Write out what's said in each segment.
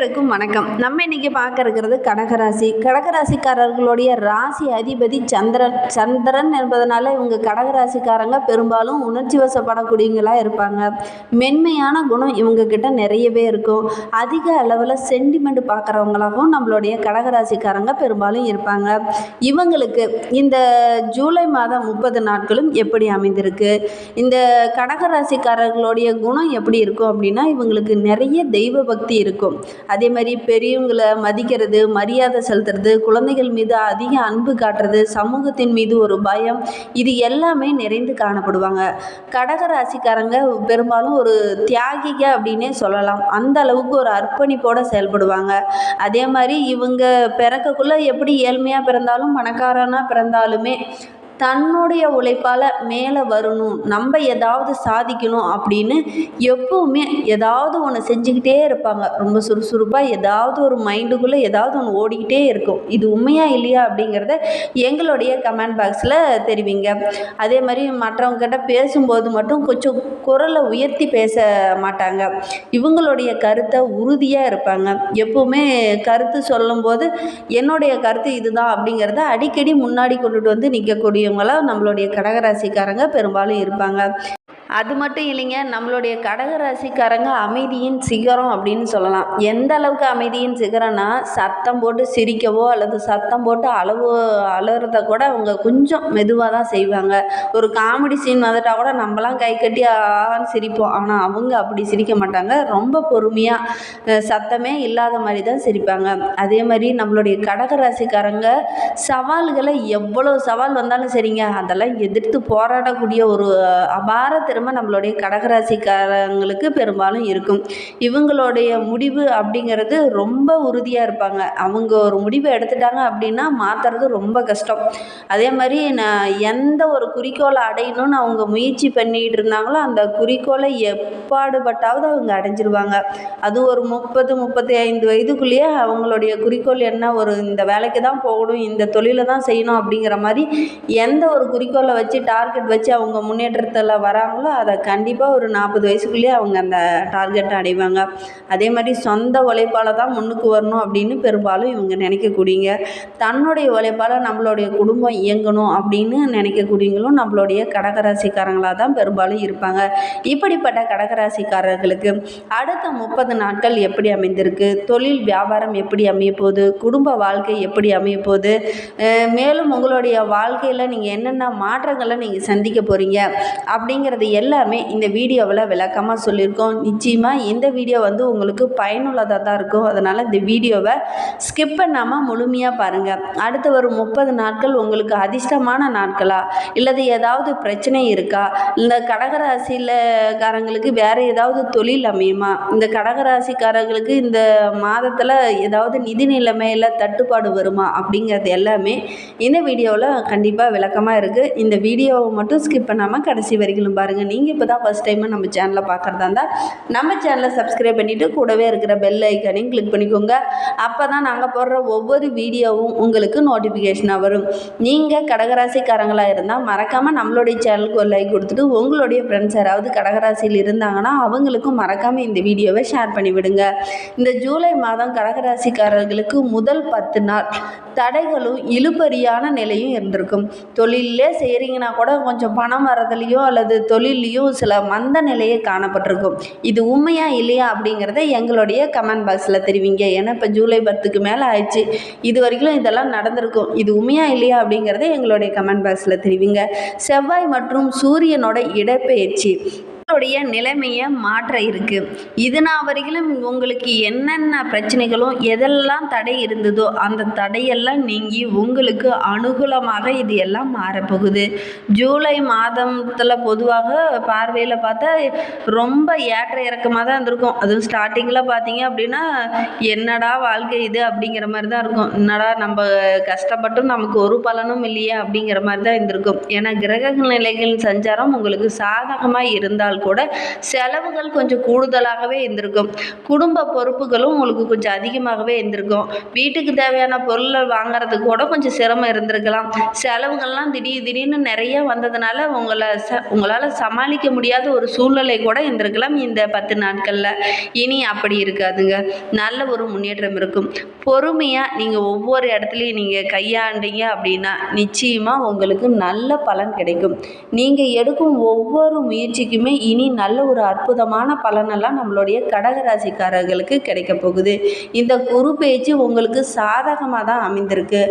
அனைவருக்கும் வணக்கம். நம்ம இன்னைக்கு பார்க்க இருக்கிறது கடகராசி. கடகராசிக்காரர்களுடைய ராசி அதிபதி சந்திரன். சந்திரன் என்பதனால இவங்க கடகராசிக்காரங்க. பெரும்பாலும் உணர்ச்சி வசப்படக்கூடியவங்களா இருப்பாங்க. மென்மையான குணம் இவங்க கிட்ட நிறையவே இருக்கும். அதிக அளவில் சென்டிமெண்ட் பார்க்குறவங்களாகவும் நம்மளுடைய கடகராசிக்காரங்க பெரும்பாலும் இருப்பாங்க. இவங்களுக்கு இந்த ஜூலை மாதம் முப்பது நாட்களும் எப்படி அமைந்திருக்கு? இந்த கடகராசிக்காரர்களுடைய குணம் எப்படி இருக்கும் அப்படின்னா இவங்களுக்கு நிறைய தெய்வ பக்தி இருக்கும். அதே மாதிரி பெரியவங்களை மதிக்கிறது மரியாதை செலுத்துறது குழந்தைகள் மீது அதிக அன்பு காட்டுறது சமூகத்தின் மீது ஒரு பயம் இது எல்லாமே நிறைந்து காணப்படுவாங்க. கடக ராசிக்காரங்க பெரும்பாலும் ஒரு தியாகிக அப்படின்னே சொல்லலாம். அந்த அளவுக்கு ஒரு அர்ப்பணிப்போடு செயல்படுவாங்க. அதே மாதிரி இவங்க பிறக்கக்குள்ளே எப்படி ஏழ்மையாக பிறந்தாலும் பணக்காரனாக பிறந்தாலுமே தன்னுடைய உழைப்பால் மேலே வரணும். நம்ம ஏதாவது சாதிக்கணும் அப்படின்னு எப்பவுமே ஏதாவது ஒன்று செஞ்சுக்கிட்டே இருப்பாங்க. ரொம்ப சுறுசுறுப்பாக ஏதாவது ஒரு மைண்டுக்குள்ளே ஏதாவது ஒன்று ஓடிக்கிட்டே இருக்கும். இது உண்மையா இல்லையா அப்படிங்கிறத எங்களுடைய கமெண்ட் பாக்ஸில் தெரிவிங்க. அதே மாதிரி மற்றவங்ககிட்ட பேசும்போது மட்டும் கொஞ்சம் குரலை உயர்த்தி பேச மாட்டாங்க. இவங்களுடைய கருத்தை உறுதியாக இருப்பாங்க. எப்பவுமே கருத்து சொல்லும்போது என்னுடைய கருத்து இதுதான் அப்படிங்கிறத அடிக்கடி முன்னாடி கொண்டுட்டு வந்து இவங்கெல்லாம் நம்மளுடைய கடகராசிக்காரங்க பெரும்பாலும் இருப்பாங்க. அது மட்டும் இல்லைங்க நம்மளுடைய கடகராசிக்காரங்க அமைதியின் சிகரம் அப்படின்னு சொல்லலாம். எந்த அளவுக்கு அமைதியின் சிகரம்னா சத்தம் போட்டு சிரிக்கவோ அல்லது சத்தம் போட்டு அளவு அலறத கூட அவங்க கொஞ்சம் மெதுவாக தான் செய்வாங்க. ஒரு காமெடி சீன் வந்துட்டால் கூட நம்மலாம் கை கட்டி ஆன்னு சிரிப்போம். ஆனால் அவங்க அப்படி சிரிக்க மாட்டாங்க. ரொம்ப பொறுமையாக சத்தமே இல்லாத மாதிரி தான் சிரிப்பாங்க. அதே மாதிரி நம்மளுடைய கடகராசிக்காரங்க சவால்களை எவ்வளோ சவால் வந்தாலும் சரிங்க அதெல்லாம் எதிர்த்து போராடக்கூடிய ஒரு அபார திறமை நம்மளுடைய கடகராசிக்காரங்களுக்கு பெரும்பாலும் இருக்கும். இவங்களுடைய முடிவு அப்படிங்கிறது ரொம்ப உறுதியாக இருப்பாங்க. அவங்க ஒரு முடிவை எடுத்துட்டாங்க அப்படின்னா மாற்றுறது ரொம்ப கஷ்டம். அதே மாதிரி நான் எந்த ஒரு குறிக்கோளை அடையணும்னு அவங்க முயற்சி பண்ணிகிட்டு இருந்தாங்களோ அந்த குறிக்கோளை எப்பாடுபட்டாவது அவங்க அடைஞ்சிருவாங்க. அது ஒரு முப்பது முப்பத்தி ஐந்து வயதுக்குள்ளேயே அவங்களுடைய குறிக்கோள் என்ன? ஒரு இந்த வேலைக்கு தான் போகணும் இந்த தொழிலை தான் செய்யணும் அப்படிங்கிற மாதிரி எந்த ஒரு குறிக்கோளை வச்சு டார்கெட் வச்சு அவங்க முன்னேற்றத்தில் வராங்களோ அதை கண்டிப்பாக ஒரு நாற்பது வயசுக்குள்ளேயே அவங்க அந்த டார்கெட்டை அடைவாங்க. அதே மாதிரி சொந்த உழைப்பால் தான் முன்னுக்கு வரணும் அப்படின்னு பெரும்பாலும் இவங்க நினைக்கக்கூடியங்க. தன்னுடைய உழைப்பால் நம்மளுடைய குடும்பம் இயங்கணும் அப்படின்னு நினைக்கக்கூடியவங்களும் நம்மளுடைய கடகராசிக்காரங்களாக தான் பெரும்பாலும் இருப்பாங்க. இப்படிப்பட்ட கடகராசிக்காரர்களுக்கு அடுத்த முப்பது நாட்கள் எப்படி அமைந்திருக்கு? தொழில் வியாபாரம் எப்படி அமைய போகுது? குடும்ப வாழ்க்கை எப்படி அமைய போகுது? மேலும் உங்களுடைய வாழ்க்கையில் நீங்கள் என்னென்ன மாற்றங்களை நீங்கள் சந்திக்க போகிறீங்க அப்படிங்கிறது எல்லாமே இந்த வீடியோவில் விளக்கமாக சொல்லியிருக்கோம். நிச்சயமாக இந்த வீடியோ வந்து உங்களுக்கு பயனுள்ளதாக தான் இருக்கும். அதனால் இந்த வீடியோவை ஸ்கிப் பண்ணாமல் முழுமையாக பாருங்கள் அடுத்து வரும் முப்பது நாட்கள் உங்களுக்கு அதிர்ஷ்டமான நாட்களா? இல்லது ஏதாவது பிரச்சனை இருக்கா? இந்த கடகராசியில் காரங்களுக்கு வேறு ஏதாவது தொழில் அமையுமா? இந்த கடகராசிக்காரர்களுக்கு இந்த மாதத்தில் ஏதாவது நிதி நிலைமையில் தட்டுப்பாடு வருமா? அப்படிங்கிறது எல்லாமே இந்த வீடியோவில் கண்டிப்பாக விளக்கமாக இருக்குது இந்த வீடியோவை மட்டும் ஸ்கிப் பண்ணாமல் கடைசி வரைக்கும் பாருங்கள் நீங்கள் இப்போ தான் ஃபஸ்ட் டைமு நம்ம சேனலை பார்க்குறதா இருந்தால் நம்ம சேனலை சப்ஸ்கிரைப் பண்ணிவிட்டு கூடவே இருக்கிற பெல் ஐக்கனையும் கிளிக் பண்ணிக்கோங்க. அப்போ தான் நாங்கள் போடுற ஒவ்வொரு வீடியோவும் உங்களுக்கு நோட்டிஃபிகேஷனாக வரும். நீங்கள் கடகராசிக்காரங்களாக இருந்தால் மறக்காமல் நம்மளுடைய சேனலுக்கு ஒரு லைக் கொடுத்துட்டு உங்களுடைய ஃப்ரெண்ட்ஸ் யாராவது கடகராசியில் இருந்தாங்கன்னா அவங்களுக்கும் மறக்காமல் இந்த வீடியோவை ஷேர் பண்ணிவிடுங்க இந்த ஜூலை மாதம் கடகராசிக்காரர்களுக்கு முதல் பத்து நாள் தடைகளும் இழுபறியான நிலையும் இருந்திருக்கும். தொழிலே செய்கிறீங்கன்னா கூட கொஞ்சம் பணம் வரதுலேயோ அல்லது தொழில் தொழிலையும் சில மந்த நிலையே காணப்பட்டிருக்கும். இது உண்மையா இல்லையா அப்படிங்கிறத எங்களுடைய கமெண்ட் பாக்ஸில் தெரிவிங்க. ஏன்னா இப்போ ஜூலை பத்துக்கு மேலே ஆயிடுச்சு. இது வரைக்கும் இதெல்லாம் நடந்திருக்கும். இது உண்மையா இல்லையா அப்படிங்கிறத எங்களுடைய கமெண்ட் பாக்ஸில் தெரிவிங்க. செவ்வாய் மற்றும் சூரியனோட இடப்பெயர்ச்சி. உங்களுடைய நிலைமையை மாற்ற இருக்குது இது நான் வரையிலும் உங்களுக்கு என்னென்ன பிரச்சனைகளும் எதெல்லாம் தடை இருந்ததோ அந்த தடையெல்லாம் நீங்கி உங்களுக்கு அனுகூலமாக இது எல்லாம் மாறப்போகுது. ஜூலை மாதத்தில் பொதுவாக பார்வையில் பார்த்தா ரொம்ப ஏற்ற இறக்கமாக தான் இருந்திருக்கும். அதுவும் ஸ்டார்டிங்கில் பார்த்தீங்க அப்படின்னா என்னடா வாழ்க்கை இது அப்படிங்கிற மாதிரி தான் இருக்கும். என்னடா நம்ம கஷ்டப்பட்டும் நமக்கு ஒரு பலனும் இல்லையே அப்படிங்கிற மாதிரி தான் இருந்திருக்கும். ஏன்னா கிரக நிலைகளின் சஞ்சாரம் உங்களுக்கு சாதகமாக இருந்தால் கூட செலவுகள் கொஞ்சம் கூடுதலாகவே இருந்திருக்கும். குடும்ப பொறுப்புகளும் உங்களுக்கு கொஞ்சம் அதிகமாகவே இருந்திருக்கும். வீட்டுக்கு தேவையான பொருளை வாங்குறதுக்கு கூட கொஞ்சம் சிரமம் இருந்திருக்கலாம். செலவுகள்லாம் திடீர் திடீர்னு நிறைய வந்ததுனால உங்களை ச உங்களால் சமாளிக்க முடியாத ஒரு சூழ்நிலை கூட இருந்திருக்கலாம் இந்த பத்து நாட்களில். இனி அப்படி இருக்காதுங்க. நல்ல ஒரு முன்னேற்றம் இருக்கும். பொறுமையாக நீங்கள் ஒவ்வொரு இடத்துலையும் நீங்கள் கையாண்டீங்க அப்படின்னா நிச்சயமாக உங்களுக்கு நல்ல பலன் கிடைக்கும். நீங்கள் எடுக்கும் ஒவ்வொரு முயற்சிக்குமே இனி நல்ல ஒரு அற்புதமான பலனெல்லாம் நம்மளுடைய கடகராசிக்காரர்களுக்கு கிடைக்க போகுது. இந்த குரு பேச்சு உங்களுக்கு சாதகமாக தான் அமைந்திருக்கு.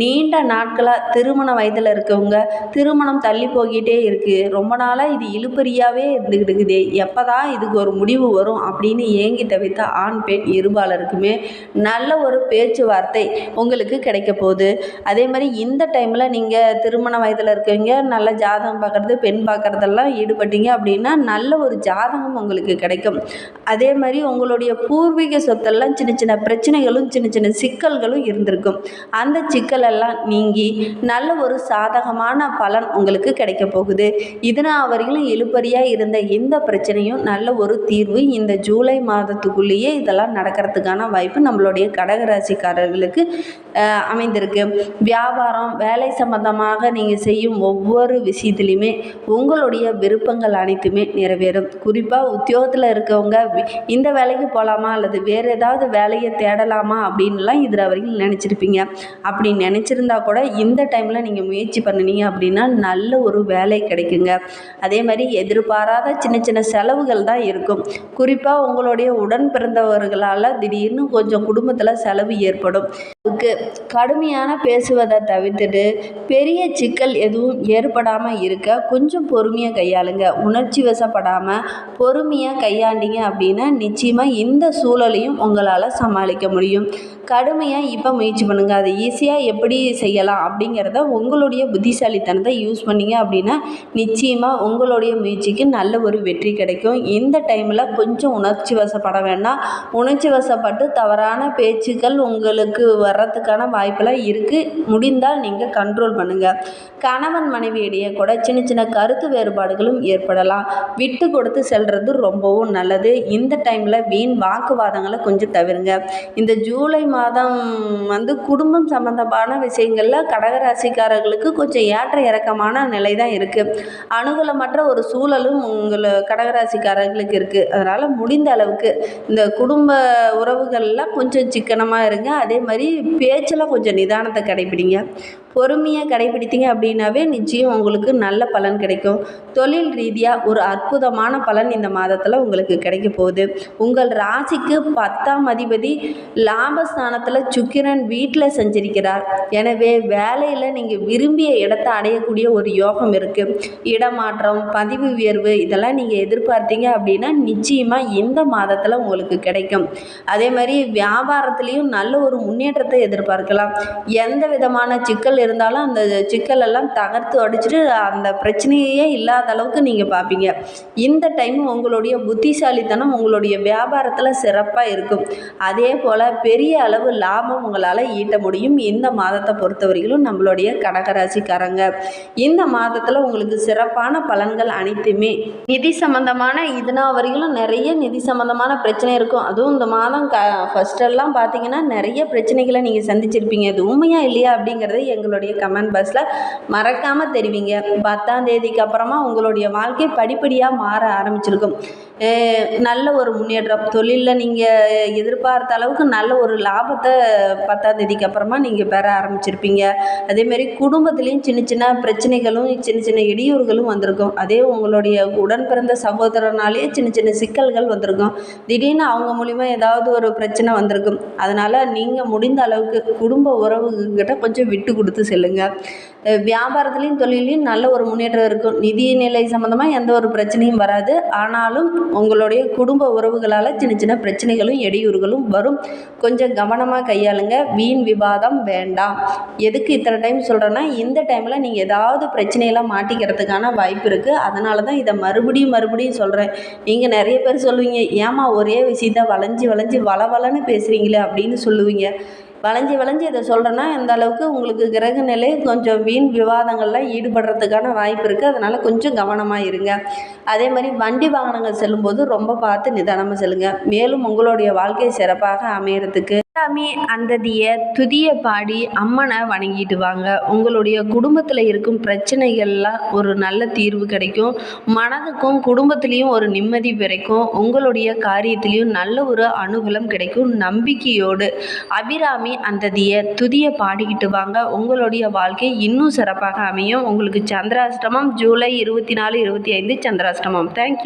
நீண்ட நாட்களாக திருமண வயதில் இருக்கவங்க திருமணம் தள்ளி போய்கிட்டே இருக்குது ரொம்ப நாளாக இது இழுப்பறியாகவே இருந்துக்கிட்டு இருக்குது எப்போ தான் இதுக்கு ஒரு முடிவு வரும் அப்படின்னு ஏங்கி தவித்த ஆண் பெண் இருபாலருக்குமே நல்ல ஒரு பேச்சுவார்த்தை உங்களுக்கு கிடைக்க போகுது. அதே மாதிரி இந்த டைமில் நீங்கள் திருமண வயதில் இருக்கவங்க நல்ல ஜாதகம் பார்க்குறது பெண் பார்க்குறதெல்லாம் ஈடுபட்டீங்க அப்படின்னா நல்ல ஒரு ஜாதகம் உங்களுக்கு கிடைக்கும். அதே மாதிரி உங்களுடைய பூர்வீக சொத்தெல்லாம் சின்ன சின்ன பிரச்சனைகளும் சின்ன சின்ன சிக்கல்களும் இருந்திருக்கும். அந்த சிக்கலெல்லாம் நீங்கி நல்ல ஒரு சாதகமான பலன் உங்களுக்கு கிடைக்க போகுது. இதனால் வரையிலும் இழுபறியாக இருந்த எந்த பிரச்சனையும் நல்ல ஒரு தீர்வு இந்த ஜூலை மாதத்துக்குள்ளேயே இதெல்லாம் நடக்கிறதுக்கான வாய்ப்பு நம்மளுடைய கடகராசிக்காரர்களுக்கு அமைந்திருக்கு. வியாபாரம் வேலை சம்பந்தமாக நீங்கள் செய்யும் ஒவ்வொரு விஷயத்துலையுமே உங்களுடைய விருப்பங்கள் அனைத்துமே நிறைவேறும். குறிப்பாக உத்தியோகத்தில் இருக்கவங்க இந்த வேலைக்கு போகலாமா அல்லது வேறு ஏதாவது வேலையை தேடலாமா? அப்படின்லாம் இதில் வரைக்கும் நினச்சிருப்பீங்க. அப்படி நினச்சிருந்தா கூட இந்த டைமில் நீங்கள் முயற்சி பண்ணினீங்க அப்படின்னா நல்ல ஒரு வேலை கிடைக்குங்க. அதே மாதிரி எதிர்பாராத சின்ன சின்ன செலவுகள் தான் இருக்கும். குறிப்பாக உங்களுடைய உடன் பிறந்தவர்களால் திடீர்னு கொஞ்சம் குடும்பத்தில் செலவு ஏற்படும். அளவுக்கு கடுமையான பேசுவதை தவிர்த்துட்டு பெரிய சிக்கல் எதுவும் ஏற்படாமல் இருக்க கொஞ்சம் பொறுமையாக கையாளுங்க. உணர்ச்சி வசப்படாமல் பொறுமையாக கையாண்டீங்க அப்படின்னா நிச்சயமாக இந்த சூழலையும் உங்களால் சமாளிக்க முடியும். கடுமையாக இப்போ முயற்சி பண்ணுங்கள் அதை ஈஸியாக எப்படி செய்யலாம் அப்படிங்கிறத உங்களுடைய புத்திசாலித்தனத்தை யூஸ் பண்ணிங்க அப்படின்னா நிச்சயமாக உங்களுடைய முயற்சிக்கு நல்ல ஒரு வெற்றி கிடைக்கும். இந்த டைமில் கொஞ்சம் உணர்ச்சி வசப்பட வேண்டாம். உணர்ச்சி வசப்பட்டு தவறான பேச்சுக்கள் உங்களுக்கு வர்றதுக்கான வாய்ப்பெல்லாம் இருக்குது முடிந்தால் நீங்கள் கண்ட்ரோல் பண்ணுங்கள் கணவன் மனைவியிடையே கூட சின்ன சின்ன கருத்து வேறுபாடுகளும் ஏற்படலாம். விட்டு கொடுத்து செல்வது ரொம்பவும் நல்லது. இந்த டைமில் வீண் வாக்குவாதங்களை கொஞ்சம் தவிருங்க. இந்த ஜூலை மாதம் வந்து குடும்பம் சம்பந்தமான விஷயங்களில் கடகராசிக்காரர்களுக்கு கொஞ்சம் ஏற்ற இறக்கமான நிலை தான் இருக்குது அனுகூலமற்ற ஒரு சூழலும் உங்களை கடகராசிக்காரர்களுக்கு இருக்குது அதனால் முடிந்த அளவுக்கு இந்த குடும்ப உறவுகளில் கொஞ்சம் சிக்கனமாக இருங்க. அதே மாதிரி பேச்சில் கொஞ்சம் நிதானத்தை கடைபிடிங்க பொறுமையாக கடைபிடித்தீங்க அப்படின்னாவே நிச்சயம் உங்களுக்கு நல்ல பலன் கிடைக்கும். தொழில் ரீதியாக ஒரு அற்புதமான பலன் இந்த மாதத்தில் உங்களுக்கு கிடைக்க போகுது. உங்கள் ராசிக்கு பத்தாம் அதிபதி லாபஸ்தானத்தில் சுக்கிரன் வீட்டில் செஞ்சிருக்கிறார். எனவே வேலையில் நீங்கள் விரும்பிய இடத்தை அடையக்கூடிய ஒரு யோகம் இருக்குது இடமாற்றம் பதிவு உயர்வு இதெல்லாம் நீங்கள் எதிர்பார்த்தீங்க அப்படின்னா நிச்சயமாக இந்த மாதத்தில் உங்களுக்கு கிடைக்கும். அதே மாதிரி வியாபாரத்துலேயும் நல்ல ஒரு முன்னேற்றத்தை எதிர்பார்க்கலாம். எந்த விதமான சிக்கல் இருந்தாலும் அந்த சிக்கலெல்லாம் தகர்த்து அடிச்சுட்டு அந்த பிரச்சனையே இல்லாத அளவுக்கு நீங்கள் பார்ப்பீங்க இந்த டைம் உங்களுடைய புத்திசாலித்தனம் உங்களுடைய வியாபாரத்தில் சிறப்பாக இருக்கும். அதே போல் பெரிய அளவு லாபம் உங்களால் ஈட்ட முடியும். இந்த மாதத்தை பொறுத்தவரையிலும் நம்மளுடைய கடகராசிக்காரங்க. இந்த மாதத்தில் உங்களுக்கு சிறப்பான பலன்கள் அனைத்துமே. நிதி சம்பந்தமான இதுனா வரையிலும் நிறைய நிதி சம்பந்தமான பிரச்சனை இருக்கும். அதுவும் இந்த மாதம் க ஃபஸ்ட்டெல்லாம் பார்த்தீங்கன்னா நிறைய பிரச்சனைகளை நீங்கள் சந்திச்சிருப்பீங்க. அது உண்மையா இல்லையா அப்படிங்கிறத உங்களுடைய கமெண்ட் பாக்ஸில் மறக்காமல் தெரிவிங்க. பத்தாம் தேதிக்கு அப்புறமா உங்களுடைய வாழ்க்கை படிப்படியாக மாற ஆரம்பிச்சிருக்கும். நல்ல ஒரு முன்னேற்றம் தொழிலில் நீங்கள் எதிர்பார்த்த அளவுக்கு நல்ல ஒரு லாபத்தை பத்தாம் தேதிக்கு அப்புறமா நீங்கள் பெற ஆரம்பிச்சிருப்பீங்க. அதேமாரி குடும்பத்துலேயும் சின்ன சின்ன பிரச்சனைகளும் சின்ன சின்ன இடையூறுகளும் வந்திருக்கும். அதே உங்களுடைய உடன் பிறந்த சகோதரனாலேயே சின்ன சின்ன சிக்கல்கள் வந்திருக்கும். திடீர்னு அவங்க மூலிமா ஏதாவது ஒரு பிரச்சனை வந்திருக்கும். அதனால் நீங்கள் முடிந்த அளவுக்கு குடும்ப உறவுகிட்ட கொஞ்சம் விட்டு கொடுத்து செல்லுங்க. வியாபாரத்துலேயும் தொழிலையும் நல்ல ஒரு முன்னேற்றம் இருக்கும். நிதி நிலை சம்மந்தமாக எந்த ஒரு பிரச்சனையும் வராது. ஆனாலும் உங்களுடைய குடும்ப உறவுகளால் சின்ன சின்ன பிரச்சனைகளும் இடையூறுகளும் வரும். கொஞ்சம் கவனமாக கையாளுங்க. வீண் விவாதம் வேண்டாம். எதுக்கு இத்தனை டைம் சொல்கிறேன்னா இந்த டைமில் நீங்கள் ஏதாவது பிரச்சனையெல்லாம் மாட்டிக்கிறதுக்கான வாய்ப்பு இருக்குது அதனால தான் இதை மறுபடியும் மறுபடியும் சொல்கிறேன் நீங்கள் நிறைய பேர் சொல்லுவீங்க ஏமா ஒரே விஷயத்த வளைஞ்சி வளைஞ்சி வளவலன்னு பேசுகிறீங்களே அப்படின்னு சொல்லுவீங்க. வளைஞ்சி வளைஞ்சி இதை சொல்கிறேன்னா இந்த அளவுக்கு உங்களுக்கு கிரக நிலை கொஞ்சம் வீண் விவாதங்களில் ஈடுபடுறதுக்கான வாய்ப்பு இருக்குது அதனால் கொஞ்சம் கவனமாக இருங்க. அதே மாதிரி வண்டி வாகனங்கள் செல்லும்போது ரொம்ப பார்த்து நிதானமாக செல்லுங்கள் மேலும் உங்களுடைய வாழ்க்கை சிறப்பாக அமையறதுக்கு எல்லாமே அந்ததிய துதிய பாடி அம்மனை வணங்கிட்டு வாங்க உங்களுடைய குடும்பத்தில் இருக்கும் பிரச்சனைகள்லாம் ஒரு நல்ல தீர்வு கிடைக்கும். மனதுக்கும் குடும்பத்துலேயும் ஒரு நிம்மதி பிறக்கும். உங்களுடைய காரியத்திலையும் நல்ல ஒரு அனுகூலம் கிடைக்கும். நம்பிக்கையோடு அபிராமி அந்ததிய துதிய பாடிக்கிட்டு வாங்க. உங்களுடைய வாழ்க்கை இன்னும் சிறப்பாக அமையும். உங்களுக்கு சந்திராஷ்டமம் ஜூலை இருபத்தி நாலு இருபத்தி ஐந்து சந்திராஷ்டமம். தேங்க்யூ